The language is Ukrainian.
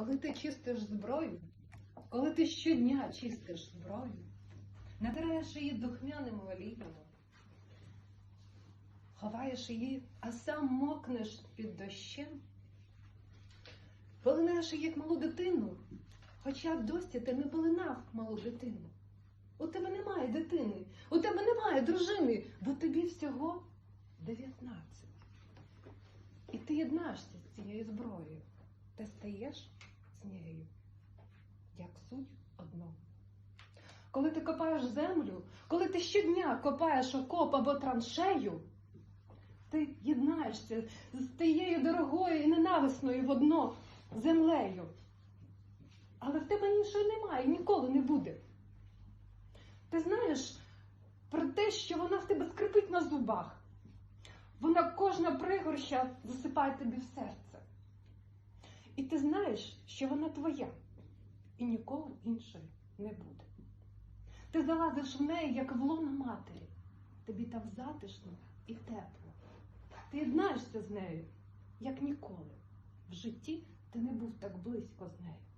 Коли ти чистиш зброю, коли ти щодня чистиш зброю, натираєш її духмяним олієм, ховаєш її, а сам мокнеш під дощем, полинаєш її як малу дитину, хоча досі ти не полинав малу дитину. У тебе немає дитини, у тебе немає дружини, бо тобі всього 19. І ти єднаєшся з цією зброєю. Ти стаєш з нею, як суть одно. Коли ти копаєш землю, коли ти щодня копаєш окоп або траншею, ти єднаєшся з тією дорогою і ненависною водно землею. Але в тебе іншої немає, ніколи не буде. Ти знаєш про те, що вона в тебе скрипить на зубах. Вона кожна пригорща засипає тобі в серце. І ти знаєш, що вона твоя, і ніколи іншої не буде. Ти залазиш в неї, як в лоно матері. Тобі там затишно і тепло. Ти єднаєшся з нею, як ніколи. В житті ти не був так близько з нею.